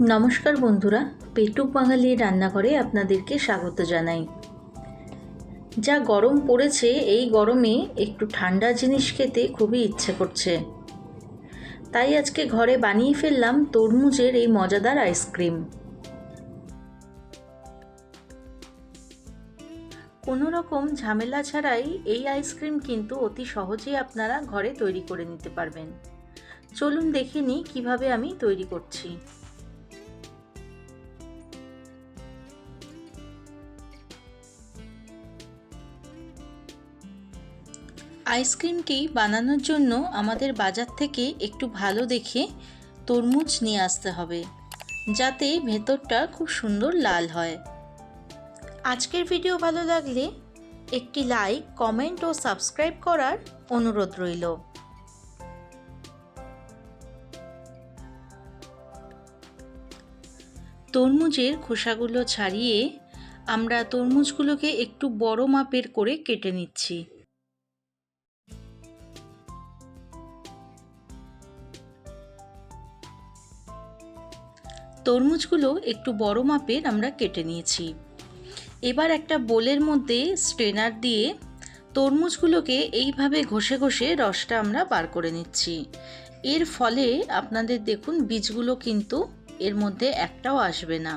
নমস্কার বন্ধুরা পেটুক বাঙালি রান্নাঘরে আপনাদেরকে স্বাগত জানাই। যা গরম পড়েছে, এই গরমে একটু ঠান্ডা জিনিস খেতে খুবই ইচ্ছে করছে। তাই আজকে ঘরে বানিয়ে ফেললাম তরমুজের এই মজাদার আইসক্রিম। কোনো রকম ঝামেলা ছাড়াই এই আইসক্রিম কিন্তু অতি সহজেই আপনারা ঘরে তৈরি করে নিতে পারবেন। চলুন দেখে নিই কীভাবে আমি তৈরি করছি। আইসক্রিমটি বানানোর জন্য আমাদের বাজার থেকে একটু ভালো দেখে তরমুজ নিয়ে আসতে হবে, যাতে ভেতরটা খুব সুন্দর লাল হয়। আজকের ভিডিও ভালো লাগলে একটি লাইক, কমেন্ট ও সাবস্ক্রাইব করার অনুরোধ রইল। তরমুজের খোসাগুলো ছাড়িয়ে আমরা তরমুজগুলোকে একটু বড় মাপের করে কেটে নিচ্ছি। তরমুজগুলো একটু বড় মাপের আমরা কেটে নিয়েছি। এবার একটা বোলের মধ্যে স্ট্রেনার দিয়ে তরমুজগুলোকে এইভাবে ঘষে ঘষে রসটা আমরা বার করে নিচ্ছি। এর ফলে আপনাদের দেখুন বীজগুলো কিন্তু এর মধ্যে একটাও আসবে না।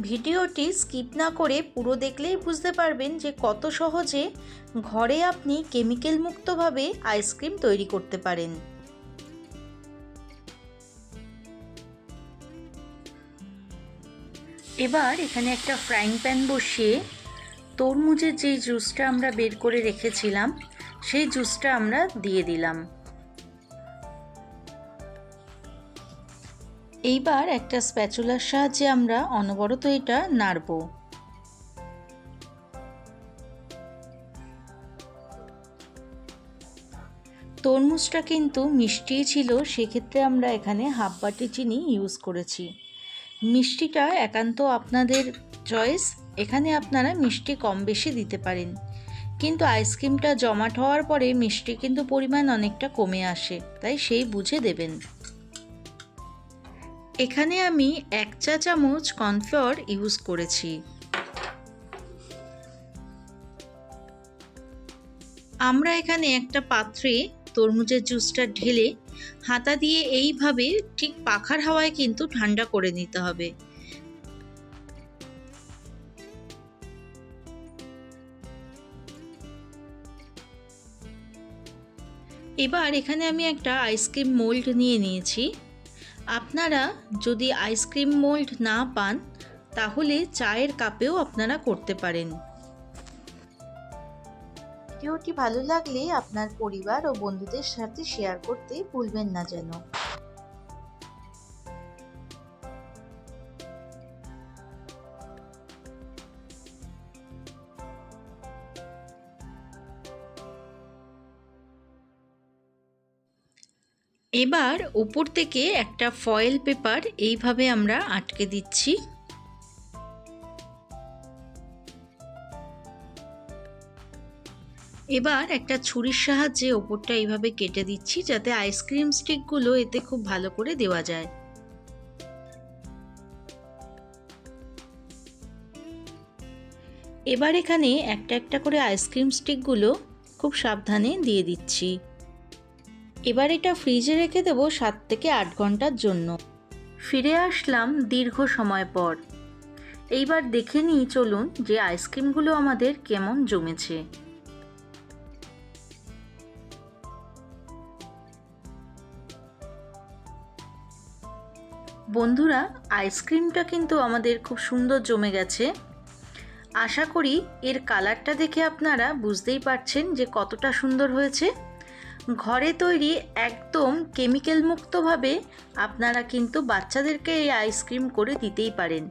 ভিডিওটি স্কিপ না করে পুরো দেখলেই বুঝতে পারবেন যে কত সহজে ঘরে আপনি কেমিক্যাল মুক্তভাবে আইসক্রিম তৈরি করতে পারেন। এবার এখানে একটা ফ্রাইং প্যান বসিয়ে তরমুজের যেই জুসটা আমরা বের করে রেখেছিলাম, সেই জুসটা আমরা দিয়ে দিলাম। এইবার একটা স্প্যাচুলার সাহায্যে আমরা অনবরত এটা নাড়ব। তরমুজটা কিন্তু মিষ্টিই ছিল, সেক্ষেত্রে আমরা এখানে হাফ বাটি চিনি ইউজ করেছি। মিষ্টিটা একান্ত আপনাদের চয়েস এখানে আপনারা মিষ্টি কম বেশি দিতে পারেন। কিন্তু আইসক্রিমটা জমাট হওয়ার পরে মিষ্টি কিন্তু পরিমাণ অনেকটা কমে আসে, তাই সেই বুঝে দেবেন। এখানে আমি এক চা চামচ কর্নফ্লাওয়ার ইউজ করেছি। আমরা এখানে একটা পাত্রে তরমুজের জুসটা ঢেলে হাতা দিয়ে এইভাবে ঠিক পাখার হাওয়ায় কিন্তু ঠান্ডা করে নিতে হবে। এবার এখানে আমি একটা আইসক্রিম মোল্ড নিয়ে নিয়েছি। আপনারা যদি আইসক্রিম মোল্ড না পান, তাহলে চায়ের কাপেও আপনারা করতে পারেন। ভিডিওটি ভালো লাগলে আপনার পরিবার ও বন্ধুদের সাথে শেয়ার করতে ভুলবেন না যেন। এবার ওপর থেকে একটা ফয়েল পেপার এইভাবে আমরা আটকে দিচ্ছি। এবার একটা ছুরির সাহায্যে ওপরটা এইভাবে কেটে দিচ্ছি যাতে আইসক্রিম স্টিকগুলো এতে খুব ভালো করে দেওয়া যায়। এবার এখানে একটা একটা করে আইসক্রিম স্টিকগুলো খুব সাবধানে দিয়ে দিচ্ছি। এবার এটা ফ্রিজে রেখে দেব সাত থেকে আট ঘণ্টার জন্য। ফিরে আসলাম দীর্ঘ সময় পর। এইবার দেখে নিই চলুন যে আইসক্রিমগুলো আমাদের কেমন জমেছে। বন্ধুরা, আইসক্রিমটা কিন্তু আমাদের খুব সুন্দর জমে গেছে। আশা করি এর কালারটা দেখে আপনারা বুঝতেই পারছেন যে কতটা সুন্দর হয়েছে। ঘরে তৈরি একদম কেমিক্যাল মুক্তভাবে আপনারা কিন্তু বাচ্চাদেরকে এই আইসক্রিম করে দিতেই পারেন।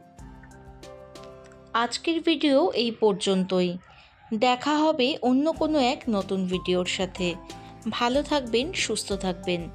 আজকের ভিডিও এই পর্যন্তই। দেখা হবে অন্য কোনো এক নতুন ভিডিওর সাথে। ভালো থাকবেন, সুস্থ থাকবেন।